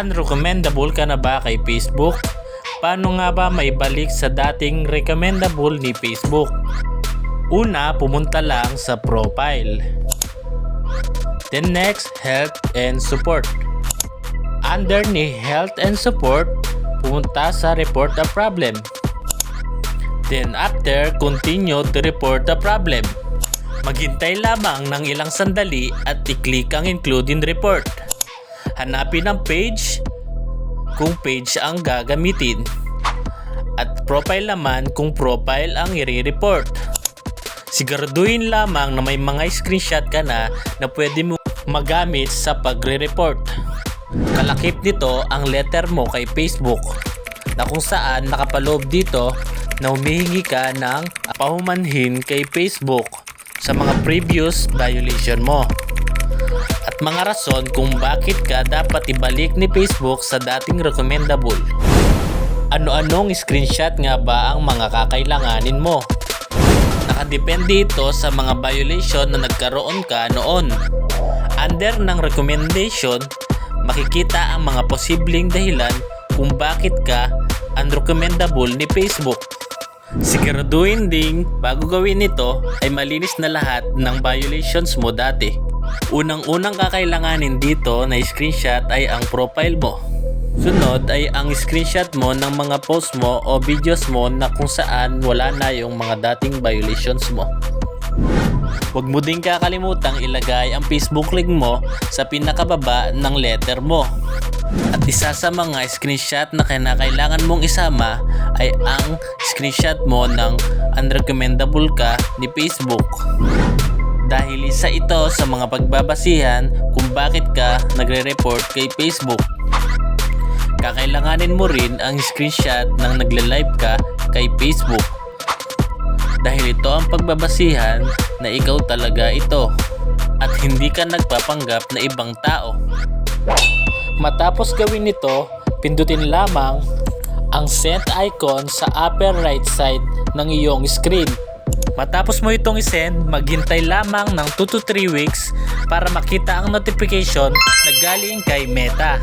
Unrecommendable ka na ba kay Facebook? Paano nga ba may balik sa dating recommendable ni Facebook? Una, pumunta lang sa profile. Then next, health and support. Under ni health and support, pumunta sa report a problem. Then after, continue to report the problem. Maghintay lamang ng ilang sandali at i-click ang include in report. Hanapin ang page kung page ang gagamitin at profile naman kung profile ang i-report. Siguraduhin lamang na may mga screenshot ka na na pwede mo magamit sa pagre-report. Kalakip nito ang letter mo kay Facebook na kung saan nakapaloob dito na humihingi ka ng pahumanhin kay Facebook sa mga previous violation mo at mga rason kung bakit ka dapat ibalik ni Facebook sa dating recommendable. Ano-anong screenshot nga ba ang mga kakailanganin mo? Nakadepende ito sa mga violation na nagkaroon ka noon. Under ng recommendation, makikita ang mga posibleng dahilan kung bakit ka unrecommendable ni Facebook. Siguraduhin ding bago gawin ito ay malinis na lahat ng violations mo dati. Unang-unang kakailanganin dito na screenshot ay ang profile mo. Sunod ay ang screenshot mo ng mga post mo o videos mo na kung saan wala na yung mga dating violations mo. Huwag mo din kakalimutang ilagay ang Facebook link mo sa pinakababa ng letter mo. At isa sa mga screenshot na kinakailangan mong isama ay ang screenshot mo ng unrecommendable ka ni Facebook. Dahil isa ito sa mga pagbabasihan kung bakit ka nagre-report kay Facebook. Kakailanganin mo rin ang screenshot ng nagle-live ka kay Facebook. Dahil ito ang pagbabasihan na ikaw talaga ito at hindi ka nagpapanggap na ibang tao. Matapos gawin ito, pindutin lamang ang send icon sa upper right side ng iyong screen. Matapos mo itong isend, maghintay lamang ng 2 to 3 weeks para makita ang notification na galing kay Meta.